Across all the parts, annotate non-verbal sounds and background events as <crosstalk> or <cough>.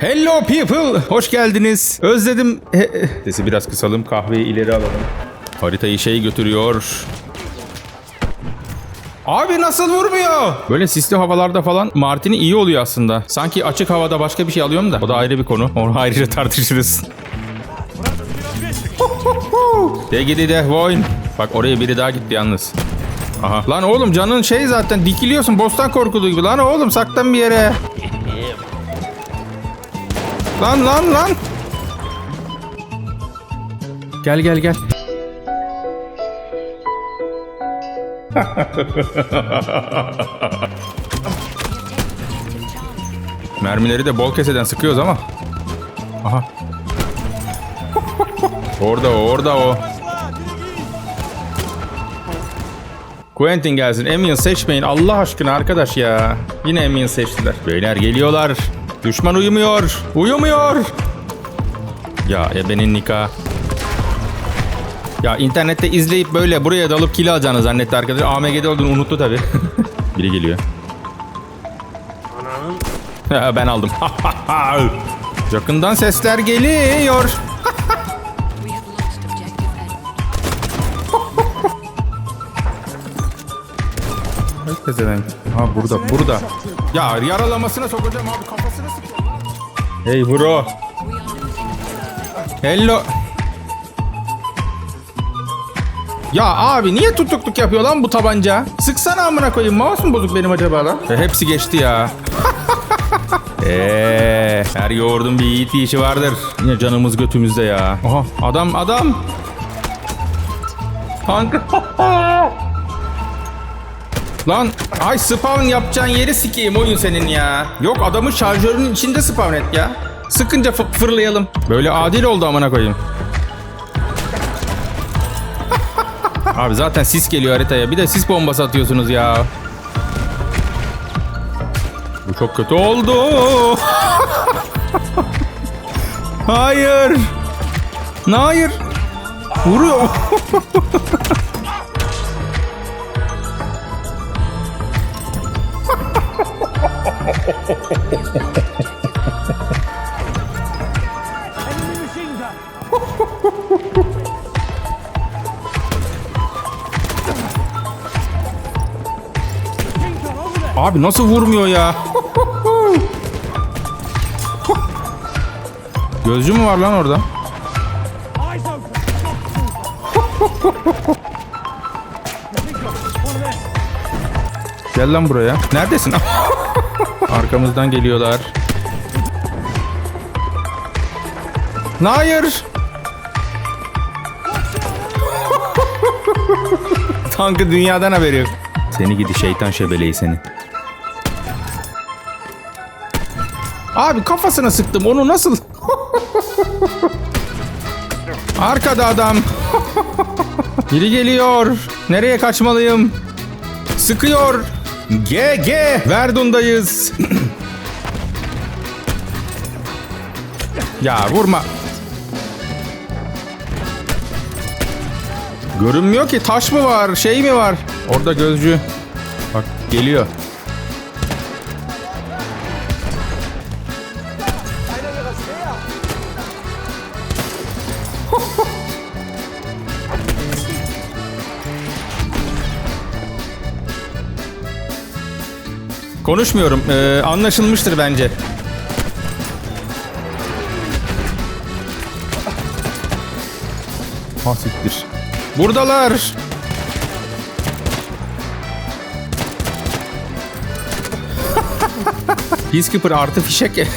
Hello people, hoş geldiniz. Özledim. Sesi biraz kısalım, kahveyi ileri alalım. Haritayı şey götürüyor. Abi nasıl vurmuyor? Böyle sisli havalarda falan Martini iyi oluyor aslında. Sanki açık havada başka bir şey alıyorum da. O da ayrı bir konu. Onu <laughs> ayrıca tartışırız. Degidi de Voin. Bak oraya biri daha gitti yalnız. Aha. Lan oğlum canın şey zaten dikiliyorsun bostan korkulu gibi. Lan oğlum saklan bir yere. Lan lan lan. Gel gel gel. <laughs> Mermileri de bol keseden sıkıyoruz ama. Aha. orada o, orada o. Quentin gelsin. Emil seçmeyin. Allah aşkına arkadaş ya. Yine Emil seçtiler. Beyler geliyorlar. Düşman uyumuyor. Uyumuyor. Ya ebenin nikah. Ya internette izleyip böyle buraya dalıp kill alacağını zannetti arkadaş. AMG'de olduğunu unuttu tabi. <laughs> Biri geliyor. Ben aldım. <laughs> Yakından sesler geliyor. Pezevenk. Ha burada burada. Ya yaralamasına sokacağım abi kafasına. Hey bro. Hello. Ya abi niye tutukluk yapıyor lan bu tabanca? Sıksana amına koyayım. Mouse mu bozuk benim acaba lan? E, hepsi geçti ya. Eee, <laughs> her yoğurdun bir yiğit işi vardır. Yine canımız götümüzde ya. Aha adam adam. Kanka. <laughs> Lan ay spawn yapacağın yeri sikeyim oyun senin ya. Yok adamın şarjörünün içinde spawn et ya. Sıkınca fı- fırlayalım. Böyle adil oldu amına koyayım. <laughs> Abi zaten sis geliyor haritaya. Bir de sis bombası atıyorsunuz ya. Bu çok kötü oldu. <laughs> Hayır. Hayır. Vuruyor. <laughs> <laughs> Abi nasıl vurmuyor ya? Gözcü mü var lan orada? Gel lan buraya. Neredesin? <laughs> Arkamızdan geliyorlar. Hayır. <laughs> Tankı dünyadan haberi yok. Seni gidi şeytan şebeleyi seni. Abi kafasına sıktım onu nasıl? <laughs> Arkada adam. <laughs> Biri geliyor. Nereye kaçmalıyım? Sıkıyor. GG. Verdun'dayız. ya vurma. Görünmüyor ki taş mı var şey mi var? Orada gözcü. Bak geliyor. Konuşmuyorum. Ee, anlaşılmıştır bence. Ha siktir. Buradalar. <laughs> Peacekeeper artı fişek. <laughs>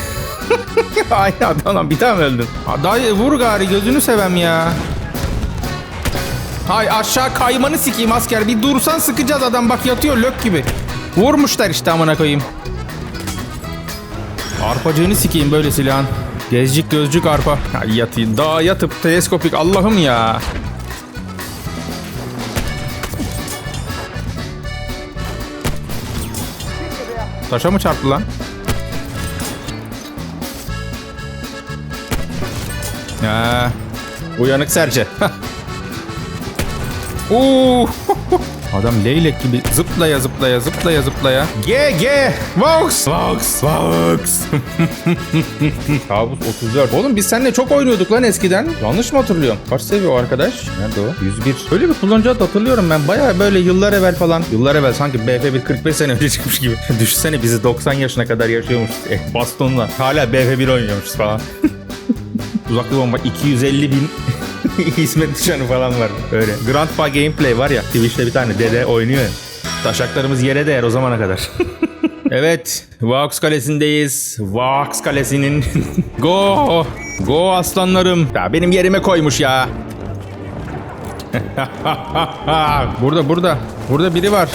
Aynı adam bir öldün? Ha, Dayı vur gari gözünü sevem ya. Hay aşağı kaymanı sikeyim asker. Bir dursan sıkacağız adam bak yatıyor lök gibi. Vurmuşlar işte amına koyayım. Arpacığını sikeyim böyle silahın. Gezcik gözcük arpa. Ya yatayım. Daha yatıp teleskopik Allah'ım ya. Taşa mı çarptı lan? Ya. Uyanık serçe. Oo. <laughs> Adam leylek gibi zıplaya zıplaya zıplaya zıplaya. G G Vox Vox Vox. <laughs> Kabus 34. Oğlum biz seninle çok oynuyorduk lan eskiden. Yanlış mı hatırlıyorum? Kaç seviye o arkadaş? Nerede o? 101. Öyle bir kullanıcı adı hatırlıyorum ben. Baya böyle yıllar evvel falan. Yıllar evvel sanki BF1 45 sene önce çıkmış gibi. <laughs> Düşünsene bizi 90 yaşına kadar yaşıyormuşuz. Eh, bastonla. Hala BF1 oynuyormuşuz falan. <laughs> Uzaklı bomba 250 bin <laughs> hizmet düşanı falan var. Öyle. Grandpa Gameplay var ya. Twitch'te bir tane dede oynuyor ya. Taşaklarımız yere değer o zamana kadar. <laughs> evet. Vaux Kalesi'ndeyiz. Vaux Kalesi'nin <laughs> Go! Go aslanlarım. Ya benim yerime koymuş ya. burada burada. Burada biri var.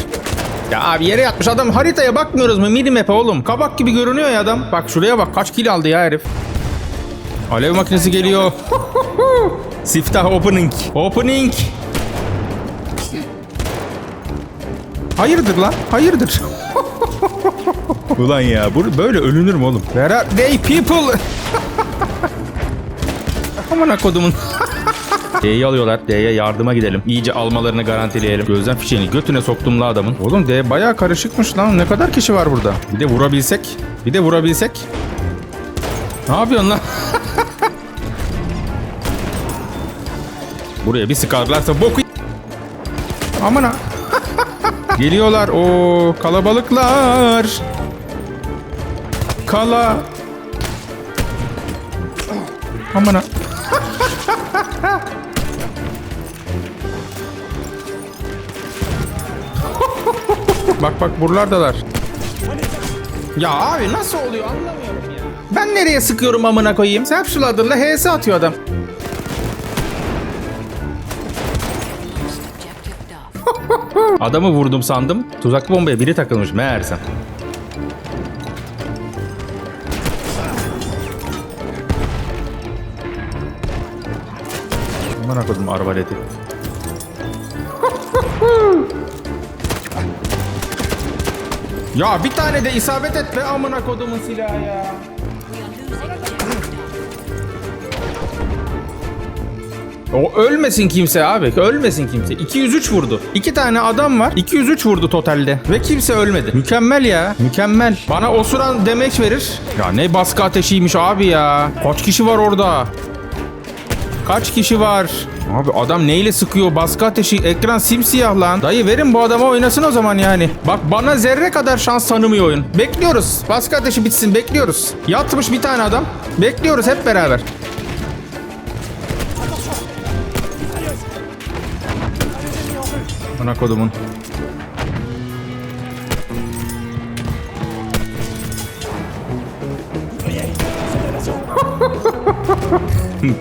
Ya abi yere yatmış adam haritaya bakmıyoruz mu minimap'e oğlum? Kabak gibi görünüyor ya adam. Bak şuraya bak kaç kill aldı ya herif. Alev makinesi geliyor. Siftah opening. Opening. Hayırdır lan? Hayırdır? <laughs> Ulan ya bu böyle ölünür mü oğlum? Where are they people? <laughs> Aman kodumun. <laughs> D'yi alıyorlar. D'ye yardıma gidelim. İyice almalarını garantileyelim. Gözden fişeğini götüne soktum la adamın. Oğlum D bayağı karışıkmış lan. Ne kadar kişi var burada? Bir de vurabilsek. Bir de vurabilsek. Ne yapıyorsun lan? Buraya bir sıkarlarsa boku... Aman ha. Geliyorlar. o kalabalıklar. Kala. Aman ha. bak bak buralardalar. Ya abi nasıl oluyor anlamıyorum ya. Ben nereye sıkıyorum amına koyayım? Self-shooter'la HS atıyor adam. Adamı vurdum sandım. Tuzaklı bombaya biri takılmış meğersem. Aman akıdım arbaleti. ya bir tane de isabet et be amına kodumun silahı ya. O ölmesin kimse abi. Ölmesin kimse. 203 vurdu. İki tane adam var. 203 vurdu totalde. Ve kimse ölmedi. Mükemmel ya. Mükemmel. Bana osuran demek verir. Ya ne baskı ateşiymiş abi ya. Kaç kişi var orada? Kaç kişi var? Abi adam neyle sıkıyor? Baskı ateşi. Ekran simsiyah lan. Dayı verin bu adama oynasın o zaman yani. Bak bana zerre kadar şans tanımıyor oyun. Bekliyoruz. Baskı ateşi bitsin. Bekliyoruz. Yatmış bir tane adam. Bekliyoruz hep beraber. Ana kodumun. <laughs>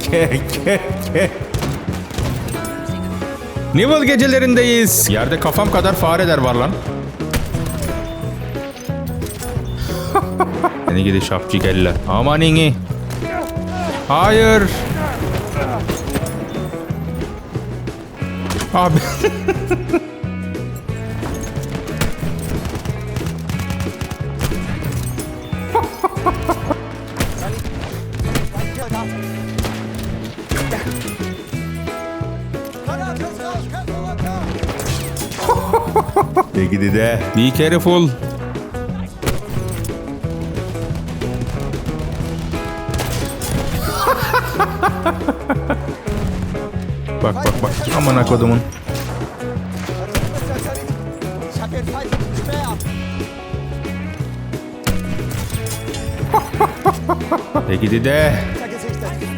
ke ke ke. Nivel gecelerindeyiz. Yerde kafam kadar fareler var lan. <laughs> Seni gidi şapçı kelle. Aman ini. Hayır. Abi. Peki de. Be careful. bak bak bak. Aman akodumun. Peki de. Gesichtet.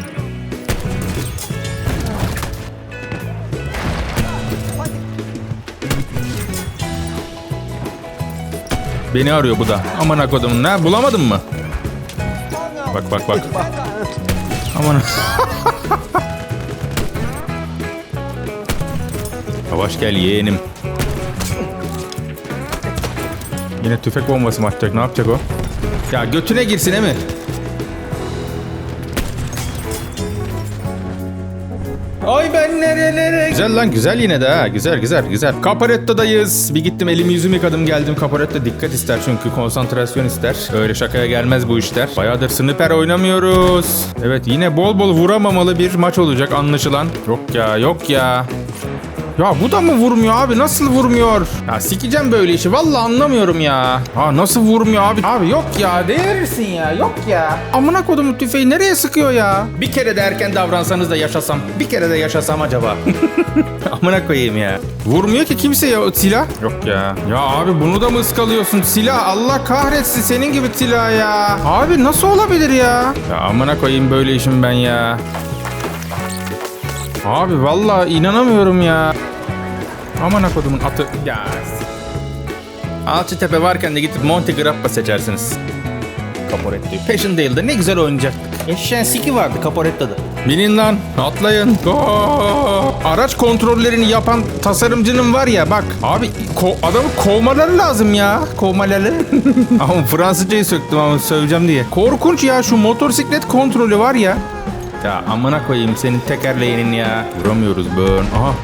Beni arıyor bu da. Aman akodumun. Ne bulamadın mı? Bak bak bak. Aman. Yavaş gel yeğenim. Yine tüfek bombası mı atacak? Ne yapacak o? Ya götüne girsin he mi? Güzel lan güzel yine de ha. Güzel güzel güzel. Caparetto'dayız. Bir gittim elimi yüzümü yıkadım geldim. Caparetto dikkat ister çünkü konsantrasyon ister. Öyle şakaya gelmez bu işler. Bayağıdır sniper oynamıyoruz. Evet yine bol bol vuramamalı bir maç olacak anlaşılan. Yok ya yok ya. Ya bu da mı vurmuyor abi? Nasıl vurmuyor? Ya sikeceğim böyle işi. Vallahi anlamıyorum ya. Ha nasıl vurmuyor abi? Abi yok ya. Değersin ya. Yok ya. Amına kodumu tüfeği nereye sıkıyor ya? Bir kere de erken davransanız da yaşasam. Bir kere de yaşasam acaba. <laughs> Amına koyayım ya. Vurmuyor ki kimse ya o silah. Yok ya. Ya abi bunu da mı ıskalıyorsun? Silah Allah kahretsin senin gibi silah ya. Abi nasıl olabilir ya? Ya amına koyayım böyle işim ben ya. Abi vallahi inanamıyorum ya. Aman kodumun atı. Ya. Alçıtepe varken de gidip Monte Grappa seçersiniz. Caporetto'yu. Passchendaele'da ne güzel oynayacaktık. Eşeğin siki vardı Caporetto'da. Binin lan atlayın. Go! Araç kontrollerini yapan tasarımcının var ya bak. Abi ko- adamı kovmaları lazım ya. Kovmaları. <laughs> ama Fransızcayı söktüm ama söyleyeceğim diye. Korkunç ya şu motosiklet kontrolü var ya. Ya amına koyayım senin tekerleğinin ya. Vuramıyoruz burn. Aha.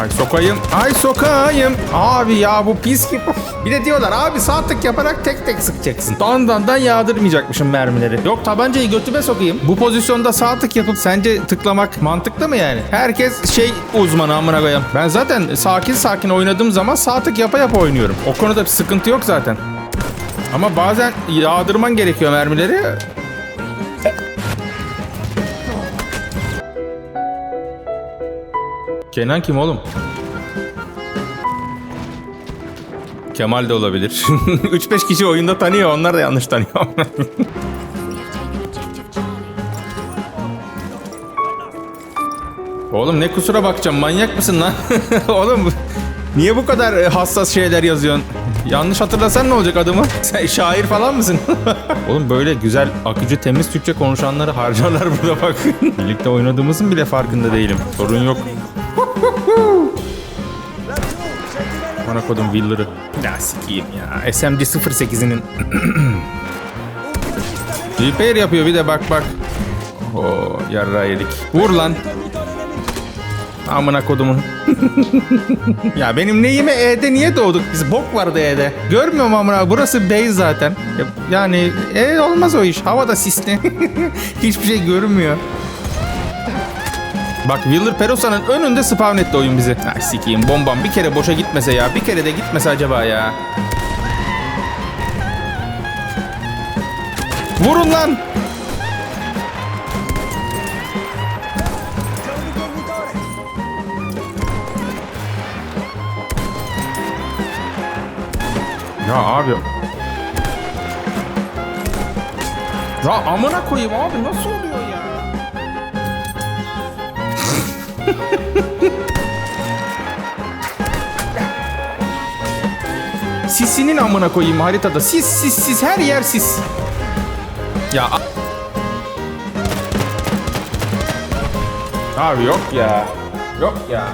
Ay sokayım. Ay sokayım. Abi ya bu pis gibi. Bir de diyorlar abi sağ tık yaparak tek tek sıkacaksın. Dandan dan yağdırmayacakmışım mermileri. Yok tabancayı götüme sokayım. Bu pozisyonda sağ tık yapıp sence tıklamak mantıklı mı yani? Herkes şey uzmanı amına koyayım. Ben zaten sakin sakin oynadığım zaman sağ tık yapa yapa oynuyorum. O konuda bir sıkıntı yok zaten. Ama bazen yağdırman gerekiyor mermileri. Kenan kim oğlum? Kemal de olabilir. <laughs> 3-5 kişi oyunda tanıyor. Onlar da yanlış tanıyor. <laughs> Oğlum ne kusura bakacağım. Manyak mısın lan? <laughs> oğlum niye bu kadar e, hassas şeyler yazıyorsun? Yanlış hatırlasan ne olacak adımı? Sen şair falan mısın? oğlum böyle güzel, akıcı, temiz Türkçe konuşanları harcarlar burada bak. Birlikte oynadığımızın bile farkında değilim. Sorun yok. Bana kodum Willer'ı. Ya sikiyim ya. SMG 08'inin. <clears throat> Repair yapıyor bir de bak bak. Oo yarra yedik. Vur lan. Amına kodumun. <laughs> ya benim neyime E'de niye doğduk biz? Bok vardı E'de. Görmüyorum amına. Burası base zaten. Ya- Yani E olmaz o iş. Havada sisli. <laughs> Hiçbir şey görünmüyor. Bak Wheeler Perosa'nın önünde spawn etti oyun bizi. Ay sikiyim bombam bir kere boşa gitmese ya. Bir kere de gitmese acaba ya. Vurun lan. Ya abi. Ya amına koyayım abi nasıl oluyor Sisinin amına koyayım haritada. Sis sis sis her yer sis. Ya Abi yok ya. Yok ya.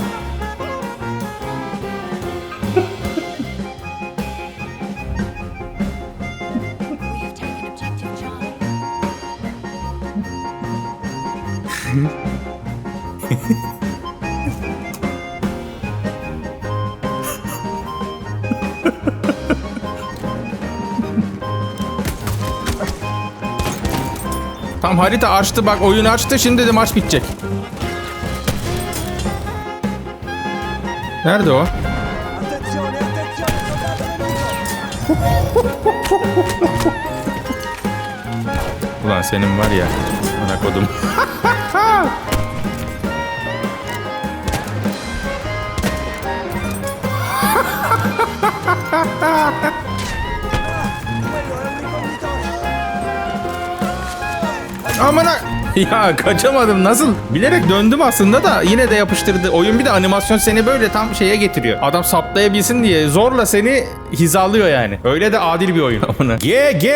Tam harita açtı bak oyunu açtı şimdi de maç bitecek. Nerede o? <laughs> Ulan senin var ya. Ana kodum. Quello <laughs> Amına. <laughs> Ya kaçamadım nasıl? Bilerek döndüm aslında da yine de yapıştırdı. Oyun bir de animasyon seni böyle tam şeye getiriyor. Adam saplayabilsin diye zorla seni hizalıyor yani. Öyle de adil bir oyun. <laughs> Amına. GG.